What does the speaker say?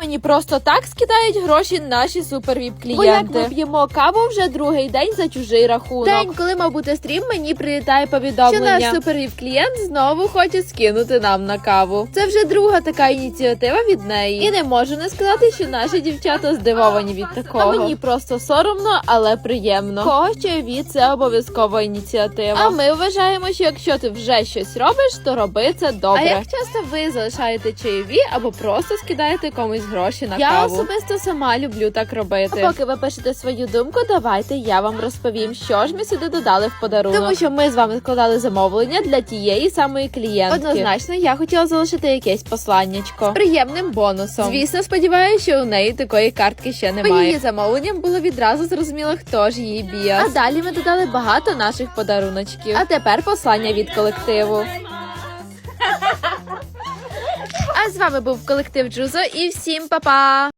мені просто так скидають гроші наші супервіп Бо як ми п'ємо каву вже другий день за чужий рахунок. День, коли мав бути стрім, мені прилітає повідомлення. Що наш супервіп клієнт знову хоче скинути нам на каву. Це вже друга така ініціатива від неї. І не можу не сказати, що наші дівчата здивовані від такого. А мені просто соромно, але приємно. Когось чайові це обов'язкова ініціатива. А ми вважаємо, що якщо ти вже щось робиш, то роби це добре. А як часто ви залишаєте чайові або просто скидаєте комусь гроші на Я каву? особисто сама люблю так робити. А поки ви пишете свою думку, давайте я вам розповім, що ж ми сюди додали в подарунок. Тому що ми з вами складали замовлення для тієї самої клієнтки. Однозначно, я хотіла залишити якесь посланнячко. приємним бонусом. Звісно, сподіваюся, що у неї такої картки ще По немає. її замовленням було відразу зрозуміло, хто ж її біас. А А далі ми додали багато наших подаруночків. А тепер послання від колективу. А з вами був колектив Джузо і всім па-па!